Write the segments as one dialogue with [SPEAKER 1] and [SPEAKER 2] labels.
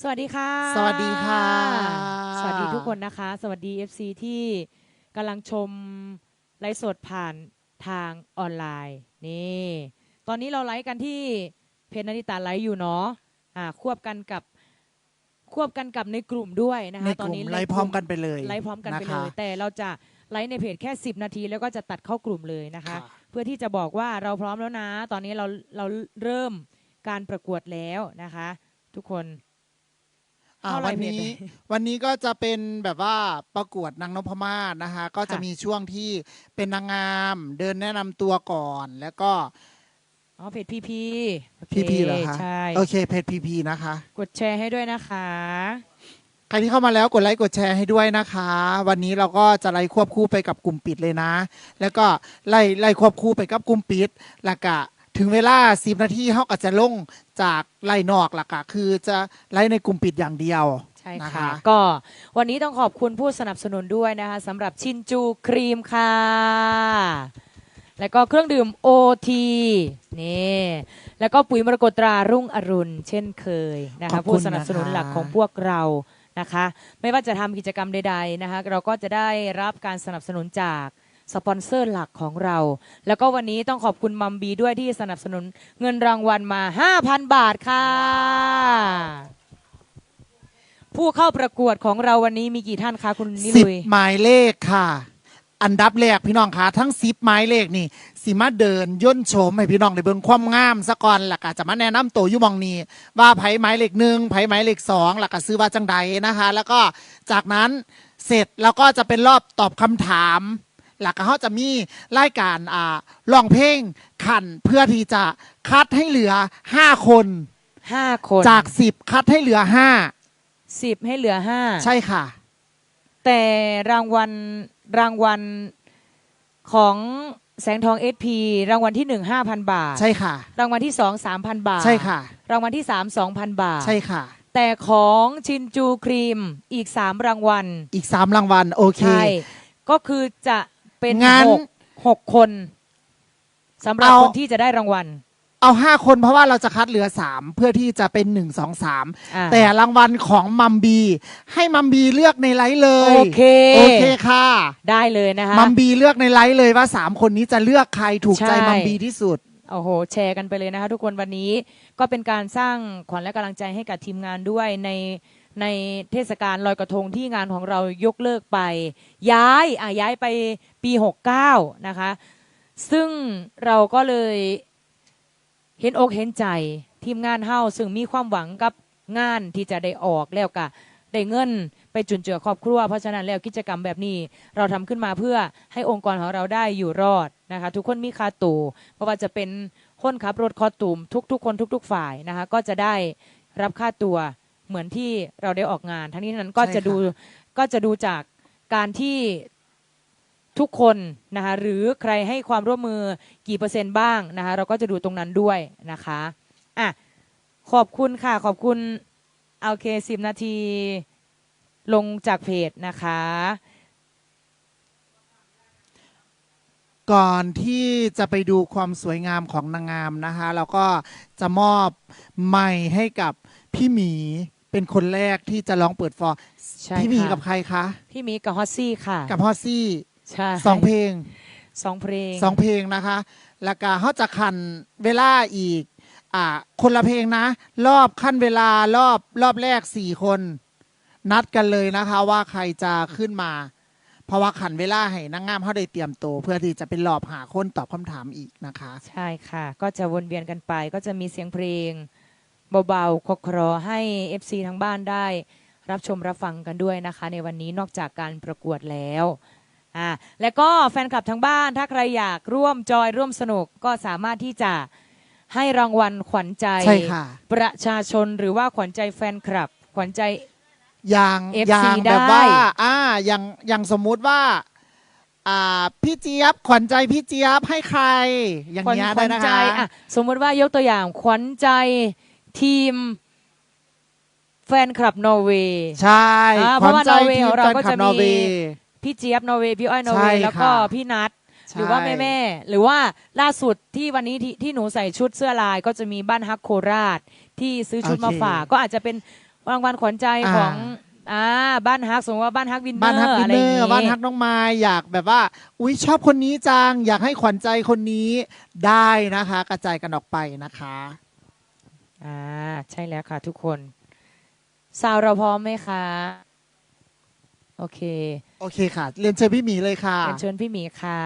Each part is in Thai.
[SPEAKER 1] สวัสดีค่ะ
[SPEAKER 2] สวัสดีค่ะ
[SPEAKER 1] สวัสดีทุกคนนะคะ สวัสดี FC ที่กำลังชมไลฟ์สดผ่านทางออนไลน์ นี่ ตอนนี้เราไลฟ์กันที่เพจนาริตาไลฟ์อยู่เนาะอ่าควบกันกับควบกันกับในกลุ่มด้วยนะคะ
[SPEAKER 2] ใน
[SPEAKER 1] ต
[SPEAKER 2] ก
[SPEAKER 1] อน
[SPEAKER 2] ลุ่ม
[SPEAKER 1] นี้
[SPEAKER 2] ไลฟ์พร้อมกันไปเลย
[SPEAKER 1] ไลฟ์พร้อมกันไป
[SPEAKER 2] นะ
[SPEAKER 1] เล
[SPEAKER 2] คะ
[SPEAKER 1] ย แต่เราจะไลฟ์ในเพจแค่ 10 นาที แล้วก็จะตัดเข้ากลุ่มเลยนะคะ
[SPEAKER 2] ค่ะ
[SPEAKER 1] เพื่อที่จะบอกว่าเราพร้อมแล้วนะ ตอนนี้เราเราเริ่มการประกวดแล้วนะคะ ทุกคน
[SPEAKER 2] อ่า
[SPEAKER 1] เข้าไล
[SPEAKER 2] วัน
[SPEAKER 1] ฟ์เพจ
[SPEAKER 2] นี้
[SPEAKER 1] เลย
[SPEAKER 2] วันนี้ก็จะเป็นแบบว่าประกวดนางนพมาศนะคะ ก็จะ
[SPEAKER 1] ค่ะ
[SPEAKER 2] มีช่วงที่เป็นนางงามเดินแนะนำตัวก่อนแล้วก็
[SPEAKER 1] อ๋อเพจพีพีโอค
[SPEAKER 2] พีพีเหรอคะ
[SPEAKER 1] ใช่
[SPEAKER 2] โอเคเพจพีพีนะคะ
[SPEAKER 1] กดแชร์ให้ด้วยนะคะ
[SPEAKER 2] ใครที่เข้ามาแล้วกดไลค์กดแชร์ให้ด้วยนะคะ วันนี้เราก็จะไล่ควบคู่ไปกับกลุ่มปิดเลยนะ แล้วก็ไล่ไล่ควบคู่ไปกับกลุ่มปิดแล้วก็ ถึงเวลาสิบนาทีเขาก็จะลงจากไล่นอกหลักก็คือจะไล่ในกลุ่มปิดอย่างเดียว
[SPEAKER 1] ใช่
[SPEAKER 2] นะ
[SPEAKER 1] ค่ะ
[SPEAKER 2] คะ
[SPEAKER 1] ก็วันนี้ต้องขอบคุณผู้สนับสนุนด้วยนะคะสำหรับชินจูครีมค่ะ แล้วก็เครื่องดื่มโอทีนี่ แล้วก็ปุ๋ยมรกตตรารุ่งอรุณ เช่นเคยนะ
[SPEAKER 2] ขอ
[SPEAKER 1] คะ
[SPEAKER 2] บคุณ
[SPEAKER 1] ผู้สนับสนุน
[SPEAKER 2] นะคะ
[SPEAKER 1] หลักของพวกเรานะคะ ไม่ว่าจะทำกิจกรรมใดๆนะคะ เราก็จะได้รับการสนับสนุนจาก สปอนเซอร์หลักของเรา แล้วก็วันนี้ต้องขอบคุณมัมบีด้วยที่สนับสนุนเงินรางวัลมา 5,000 บาทค่ะ ผู้เข้าประกวดของเราวันนี้มีกี่ท่านคะคุณนิ
[SPEAKER 2] สิ
[SPEAKER 1] ลุย
[SPEAKER 2] หมายเลขค่ะ อันดับแรกพี่น้องคะทั้งสิบหมายเลขนี่สิมาเดินย่นโฉมให้พี่น้องได้เบิ่งความงามสะก่อนหลักจะมาแนะนำตัวอยู่หมองนี้ ว่าไผหมายเลขหนึ่งไผหมายเลขสองหลักซื้อว่าจังใดนะคะ แล้วก็จากนั้นเสร็จแล้วก็จะเป็นรอบตอบคำถาม หลักเขาจะมีรายการอ่าร้องเพลงขันเพื่อที่จะคัดให้เหลือห้าคน
[SPEAKER 1] ห้าคน
[SPEAKER 2] จากสิบคัดให้เหลือห้า
[SPEAKER 1] สิบให้เหลือห้า
[SPEAKER 2] ใช่ค่ะ
[SPEAKER 1] แต่รางวัลรางวัลของแสงทองเอสพีรางวัลที่หนึ่งห้าพันบาท
[SPEAKER 2] ใช่ค่ะ
[SPEAKER 1] รางวัลที่สองสามพันบาท
[SPEAKER 2] ใช่ค่ะ
[SPEAKER 1] รางวัลที่สามสองพันบาท
[SPEAKER 2] ใช่ค่ะ
[SPEAKER 1] แต่ของชินจูครีมอีกสามรางวัล
[SPEAKER 2] อีกสามรางวัล โอเค
[SPEAKER 1] ใช่ ก็คือจะ เป็น
[SPEAKER 2] งั้น
[SPEAKER 1] หกหกคนสำหรับ
[SPEAKER 2] เอา
[SPEAKER 1] คนที่จะได้รางวัล
[SPEAKER 2] เอาห้าคนเพราะว่าเราจะคัดเหลือสามเพื่อที่จะเป็นหนึ่งสองสาม
[SPEAKER 1] อ่า
[SPEAKER 2] แต่รางวัลของมัมบี ให้มัมบีเลือกในไลฟ์เลย
[SPEAKER 1] โอเค
[SPEAKER 2] โอเคค่ะ
[SPEAKER 1] ได้เลยนะคะ
[SPEAKER 2] มัมบีเลือกในไลฟ์เลยว่าสามคนนี้จะเลือกใครถูกใจ
[SPEAKER 1] ใช่
[SPEAKER 2] มัมบีที่สุด
[SPEAKER 1] โอ้โห แชร์กันไปเลยนะคะ ทุกคนวันนี้ก็เป็นการสร้างขวัญและกำลังใจให้กับทีมงานด้วยใน ในเทศกาลลอยกระทงที่งานของเรายกเลิกไป ย้ายอะย้ายไปปี 69 นะคะ ซึ่งเราก็เลยเห็นอกเห็นใจทีมงานเฮาซึ่งมีความหวังกับงานที่จะได้ออกแล้วก็ได้เงินไปจุนเจือครอบครัว เพราะฉะนั้นแล้วกิจกรรมแบบนี้เราทำขึ้นมาเพื่อให้องค์กรของเราได้อยู่รอดนะคะ ทุกคนมีคาตูเพราะว่าจะเป็นคนขับรถคอตูมทุก ๆ คนทุก ๆ ฝ่ายนะคะก็จะได้รับค่าตัว เหมือนที่เราได้ออกงาน ทั้งนี้ทั้งนั้นก็
[SPEAKER 2] ใช่
[SPEAKER 1] จะ
[SPEAKER 2] ค่ะ
[SPEAKER 1] ดูก็จะดูจากการที่ทุกคนนะคะหรือใครให้ความร่วมมือกี่เปอร์เซ็นต์บ้างนะคะเราก็จะดูตรงนั้นด้วยนะคะอะขอบคุณค่ะ ขอบคุณโอเคสิบนาทีลงจากเพจนะคะ
[SPEAKER 2] ก่อนที่จะไปดูความสวยงามของนางงามนะคะ เราก็จะมอบไมค์ให้กับพี่หมี เป็นคนแรกที่จะร้องเปิดฟอร์
[SPEAKER 1] ใช่
[SPEAKER 2] พี่หมี
[SPEAKER 1] ค่ะ
[SPEAKER 2] กับใครคะ
[SPEAKER 1] พี่หมีกับฮอสซี่ค่ะ
[SPEAKER 2] กับฮอสซี่
[SPEAKER 1] ใช่
[SPEAKER 2] สองเพลง
[SPEAKER 1] สองเพลง
[SPEAKER 2] สองเพลงนะคะ แล้วก็เขาจะขันเวลาอีก อ่า คนละเพลงนะ รอบขั้นเวลารอบรอบแรกสี่คน นัดกันเลยนะคะ ว่าใครจะขึ้นมา เพราะว่าขันเวลาให้นางงามเขาได้เตรียมตัวเพื่อที่จะเป็นรอบหาคนตอบคำถามอีกนะคะ
[SPEAKER 1] ใช่ค่ะ ก็จะวนเวียนกันไปก็จะมีเสียงเพลง เบาๆคครอให้ FC ทั้งบ้านได้รับชมรับฟังกันด้วยนะคะ ในวันนี้นอกจากการประกวดแล้วอ่าแล้วก็แฟนคลับทั้งบ้านถ้าใครอยากร่วมจอยร่วมสนุกก็สามารถที่จะให้รางวัลขวัญใจ
[SPEAKER 2] ใช่ค่ะ
[SPEAKER 1] ประชาชนหรือว่าขวัญใจแฟนคลับ ขวัญใจ
[SPEAKER 2] อย่าง
[SPEAKER 1] FC
[SPEAKER 2] อย่างแบบว่า
[SPEAKER 1] ได้
[SPEAKER 2] อ่า อย่าง อย่างสมมุติว่า อ่า พี่เจี๊ยบ ขวัญใจพี่เจี๊ยบให้ใคร อย่าง
[SPEAKER 1] ขวัญ
[SPEAKER 2] เงี้ย
[SPEAKER 1] ข
[SPEAKER 2] ได้
[SPEAKER 1] วัญ
[SPEAKER 2] นะ
[SPEAKER 1] ใจ
[SPEAKER 2] คะ
[SPEAKER 1] อะสมมติว่ายกตัวอย่างขวัญใจ ทีมแฟนคลับนอร์เวย์
[SPEAKER 2] ใช่
[SPEAKER 1] อ่า
[SPEAKER 2] ข
[SPEAKER 1] เพราะ
[SPEAKER 2] วัญ
[SPEAKER 1] ว่า
[SPEAKER 2] ใจ
[SPEAKER 1] นอร์เวย์
[SPEAKER 2] ที
[SPEAKER 1] ข
[SPEAKER 2] ม
[SPEAKER 1] องเรา
[SPEAKER 2] แฟน
[SPEAKER 1] ก็
[SPEAKER 2] คลั
[SPEAKER 1] จะ
[SPEAKER 2] บ
[SPEAKER 1] มี
[SPEAKER 2] นอร์เวย์
[SPEAKER 1] พี่เจี๊ยบนอร์เวย์พี่อ้อยนอร์เว
[SPEAKER 2] ใช่
[SPEAKER 1] ย์แล้วก็
[SPEAKER 2] ค่ะ
[SPEAKER 1] พี่นัท
[SPEAKER 2] ใช่
[SPEAKER 1] หรือว่าแม่แม่ๆหรือว่าล่าสุดที่วันนี้ที่ที่หนูใส่ชุดเสื้อลายก็จะมีบ้านฮักโคราช ที่ซื้อชุด
[SPEAKER 2] โอเค
[SPEAKER 1] มาฝากก็อาจจะเป็นรางวัลขวัญใจ
[SPEAKER 2] อ่า
[SPEAKER 1] ของอ่าบ้านฮักสมมติว่าบ้านฮักวินเนอร์
[SPEAKER 2] บ้านฮักวิน
[SPEAKER 1] อะไร
[SPEAKER 2] เน
[SPEAKER 1] อ
[SPEAKER 2] อย่างร์
[SPEAKER 1] งี้
[SPEAKER 2] บ้านฮักน้องไม้อยากแบบว่า อุ๊ยชอบคนนี้จังอยากให้ขวัญใจคนนี้ได้นะคะ กระจายกันออกไปนะคะ
[SPEAKER 1] อ่าใช่แล้วค่ะทุกคนสาวเราพร้อมไหมคะ โอเค
[SPEAKER 2] โอเคค่ะ เรียนเชิญพี่หมีเลยค่ะ
[SPEAKER 1] เรียนเชิญพี่หมีค่ะ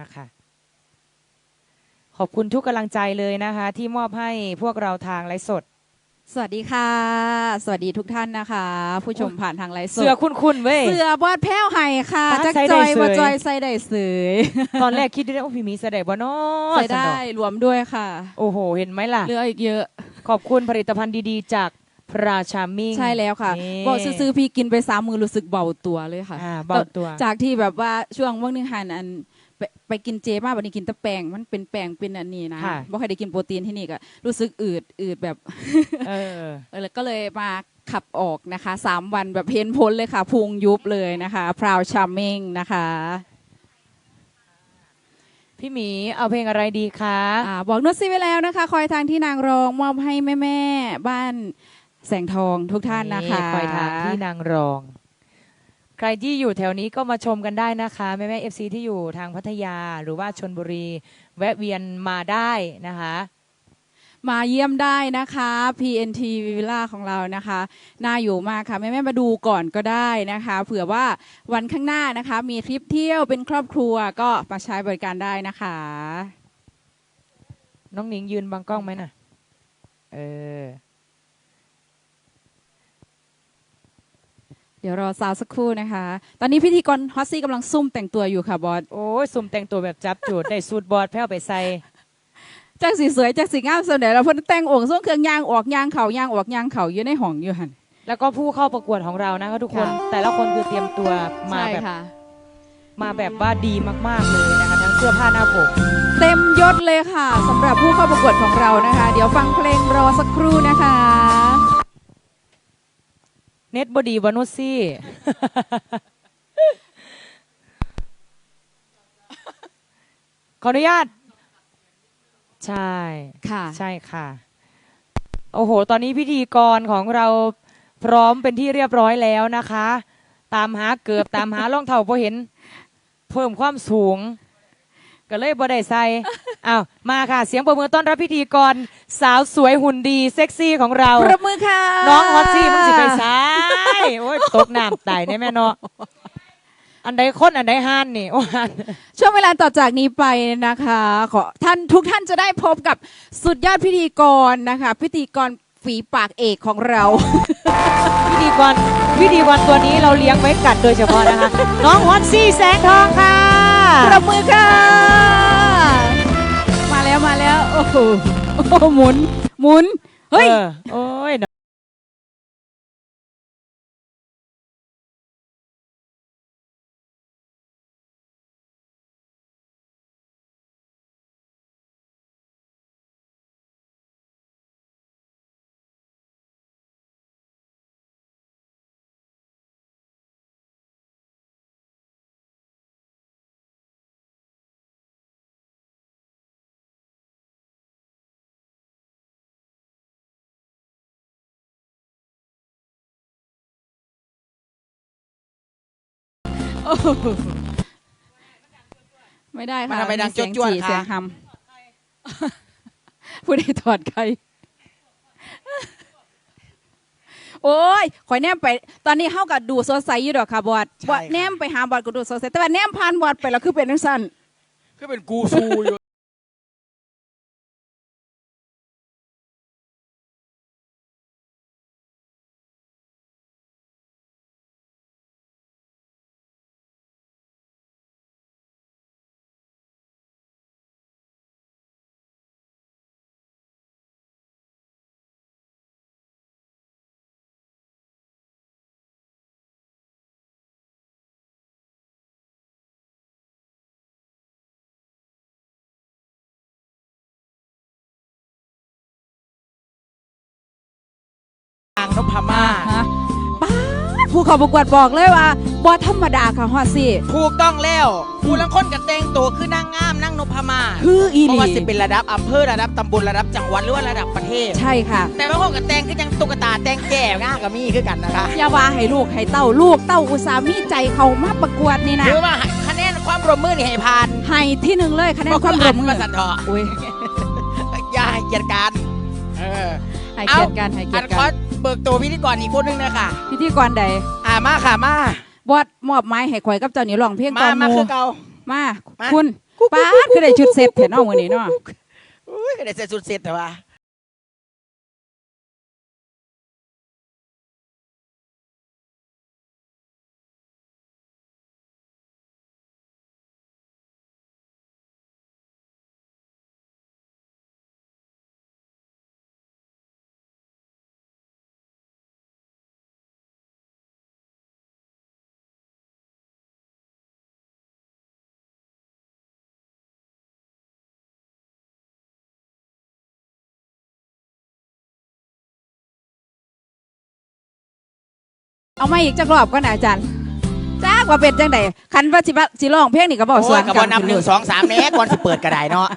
[SPEAKER 1] นะคะขอบคุณทุกกำลังใจเลยนะคะ ที่มอบให้พวกเราทางไลฟ์สด
[SPEAKER 3] สวัสดีค่ะ สวัสดีทุกท่านนะคะ ผู้ชมผ่านทางไลฟ์สด
[SPEAKER 1] เสือคุณๆเว้ย
[SPEAKER 3] เสือบอดแพ้วไห่ค่ะ
[SPEAKER 1] บ้าน
[SPEAKER 3] จัก
[SPEAKER 1] ใส่
[SPEAKER 3] จ
[SPEAKER 1] ได้
[SPEAKER 3] อย
[SPEAKER 1] เสย
[SPEAKER 3] ว่าจอยใส่ได้เสย
[SPEAKER 1] ตอนแรกคิดด้วยว่าพี่หมีแสดงบ่เนาะ
[SPEAKER 3] ใส่ได้รวมด้วยค่ะ
[SPEAKER 1] โอ้โห เห็นไหมล่ะ
[SPEAKER 3] เหลืออีกเยอะ
[SPEAKER 1] ขอบคุณผลิตภัณฑ์ดีๆ จากพราชามิ่ง
[SPEAKER 3] ใช่แล้วค่ะ
[SPEAKER 1] นี่
[SPEAKER 3] บอกซื้อๆพี่กินไปสามมือรู้สึกเบาตัวเลยค่ะ
[SPEAKER 1] อ่าเบาตัว
[SPEAKER 3] จากที่แบบว่าช่วงวันหนึงหันอัน ไปไปกินเจมากวันนี้กินแต่แป้งมันเป็นแป้งเป็นอันนี้นะ
[SPEAKER 1] ค่ะ
[SPEAKER 3] บ่เคยได้กินโปรตีนที่นี่ก็รู้สึกอืดอืดแบบ
[SPEAKER 1] เออ
[SPEAKER 3] เออแล้วก็เลยมาขับออกนะคะสามวันแบบเพ้นพ้นเลยค่ะพุงยุบเลยนะคะพราวชาร์มิงนะคะ
[SPEAKER 1] พี่หมีเอาเพลงอะไรดีคะ
[SPEAKER 3] อ่าบอกนุชซี่ไว้แล้วนะคะ คอยทางที่นางรองมอบให้แม่แม่ๆบ้านแสงทองทุกท่านนะคะ
[SPEAKER 1] คอยทางที่นางรอง ใครที่อยู่แถวนี้ก็มาชมกันได้นะคะแม่แม่เอฟซีที่อยู่ทางพัทยาหรือว่าชนบุรี แวะเวียนมาได้นะคะ
[SPEAKER 3] มาเยี่ยมได้นะคะ PNT Villa ของเรานะคะ น่าอยู่มากค่ะ แม่แม่ๆมาดูก่อนก็ได้นะคะ เผื่อว่าวันข้างหน้านะคะ มีทริปเที่ยวเป็นครอบครัวก็มาใช้บริการได้นะคะ
[SPEAKER 1] น้องหนิงยืนบังกล้องไหมน่ะ เออ
[SPEAKER 3] ดี๋ยวรอซาวสักครู่นะคะ ตอนนี้พิธีกรฮอตซี่กำลังซุ่มแต่งตัวอยู่ค่ะบอส
[SPEAKER 1] โอ้ยสุ่มแต่งตัวแบบจับจูดได้สูตรบอดแพ้วไปใส่
[SPEAKER 3] จากสีสวยจากสีงามเสนอเราเพิ่นแต่งองค์ส่งเครื่องยางออกยางเขายางออกยางเขาอยู่ในห้องอยู่หัน
[SPEAKER 1] แล้วก็ผู้เข้าประกวดของเรานะคะทุกคน
[SPEAKER 3] ค่ะ
[SPEAKER 1] แต่ละคนคือเตรียมตัวมา
[SPEAKER 3] ใช่
[SPEAKER 1] แบบ
[SPEAKER 3] ค่ะ
[SPEAKER 1] มาแบบว่าดีมากๆเลยนะคะทั้งเสื้อผ้าหน้าผม
[SPEAKER 3] เต็มยศเลยค่ะสำหรับผู้เข้าประกวดของเรานะคะ เดี๋ยวฟังเพลงรอสักครู่นะคะ
[SPEAKER 1] เน็ตบดีวานุสซี่ขออนุญาต ใช่
[SPEAKER 3] ค่ะ
[SPEAKER 1] ใช่ค่ะ โอ้โห ตอนนี้พิธีกรของเราพร้อมเป็นที่เรียบร้อยแล้วนะคะ ตามหาเกือบตามหารองเท้าพอเห็น เพิ่มความสูง ก็เลยบ่ได้ใส่อ้าวมาค่ะ เสียงประมือต้อนรับพิธีกร สาวสวยหุ่นดีเซ็กซี่ของเรา
[SPEAKER 3] ปรบมือค่ะ
[SPEAKER 1] น้องฮอตซี่มึงสิไปซ้ายโอ้ยตกน้ำตายแน่แม่เนาะอันใดคนอันใดห้านนี่โอ้ย
[SPEAKER 3] ช่วงเวลาต่อจากนี้ไปนะคะ ขอท่านทุกท่านจะได้พบกับสุดยอดพิธีกรนะคะ พิธีกรฝีปากเอกของเรา
[SPEAKER 1] พิธีกรพิธีกรตัวนี้เราเลี้ยงไว้กัดโดยเฉพาะนะคะ น้องฮอตซี่แสงทองค่ะ
[SPEAKER 3] ปรบมือค่ะ มาแล้วมาแล้ว โอ้โหโอ้โหหมุน หมุน เฮ้ย
[SPEAKER 1] โอ้ย
[SPEAKER 3] ไม่ได้
[SPEAKER 2] มัน
[SPEAKER 3] ค่ะ
[SPEAKER 2] ทำไมดัง
[SPEAKER 3] เสียง
[SPEAKER 2] จวดๆ
[SPEAKER 3] จี่
[SPEAKER 2] คะ
[SPEAKER 3] เสียงฮัมผู้ใดถอดใคร โอ้ยข่อยแนมไป ตอนนี้เข้ากับดูโซไซอยู่ดอกค่ะบอด
[SPEAKER 2] ใช่
[SPEAKER 3] บอด
[SPEAKER 2] ค่ะ
[SPEAKER 3] แนมไปหาบอดก็ดูโซไซแต่ว่าแนมผ่านบอดไปแล้วคือเป็นทังสั้น
[SPEAKER 2] ก็เป็นกูซูอยู่
[SPEAKER 1] พมาศ
[SPEAKER 3] ฮะป้าดผผู้เข้าประกวดบอกเลยว่าบ่ธรรมดาค่ะฮอดสิ
[SPEAKER 4] ถูกต้องแล้วผู้ลังคนกับแต่งตัวคือนางงามนางนพมาศ
[SPEAKER 3] คืออี
[SPEAKER 4] เพ
[SPEAKER 3] หลี
[SPEAKER 4] ราะว่าสิเป็นระดับอำเภอระดับตำบลระดับจังหวัดหรือว่าระดับประเทศ
[SPEAKER 3] ใช่ค่ะ
[SPEAKER 4] แต่บางคนกับแต่งคือยังตุ๊กตาแต่งแก่ง่ากับมีคือกันนะคะ
[SPEAKER 3] อย่าว่าให้ลูกให้เต้าลูกเต้าอุตสาห์มีใจเขามาประกวดนี่นะ
[SPEAKER 4] ถือว่าคะแนนความร่วมมือนี่ให้ผ่าน
[SPEAKER 3] ให้ที่หนึ่งเลยคะแนนความร่วมมือ
[SPEAKER 4] มาสันเถาะ
[SPEAKER 3] อุ้ย
[SPEAKER 4] อย่าให้เกียรติกันเออ
[SPEAKER 3] ให้เกียรติกันให้เกี
[SPEAKER 4] อั
[SPEAKER 3] ยร
[SPEAKER 4] น
[SPEAKER 3] ติ
[SPEAKER 4] ข
[SPEAKER 3] กั
[SPEAKER 4] อนเบิกตัวพิธีกรอีกคนนึงเลยค่ะ
[SPEAKER 3] พิธีกรใด
[SPEAKER 4] อ่ามาค่ะมา
[SPEAKER 3] บอดมอบไม้ให้ข่อยกับเจ้านี่ร้องเพลง
[SPEAKER 4] มา
[SPEAKER 3] ก่อนห
[SPEAKER 4] มา
[SPEAKER 3] มู
[SPEAKER 4] คือเก่า
[SPEAKER 3] มา
[SPEAKER 4] มา
[SPEAKER 3] คุณป้าดคือได้ชุดเซฟเถอะเนาะมื้อนี้เนาะ
[SPEAKER 4] อุ้ยได้เสร็จสุดเสร็จแต่ว่า
[SPEAKER 3] เอามาอีกจักรอบก็นนะอาจารย์จ้ากว่าเป็นจังไดคันว่าสิว่าสิร้องเพลงนี่ก็บอกส่วน
[SPEAKER 4] กับบ
[SPEAKER 3] กั
[SPEAKER 4] อนนับหนึ่งสองสามแน่ก่อนสิเปิดกระไดเนาะ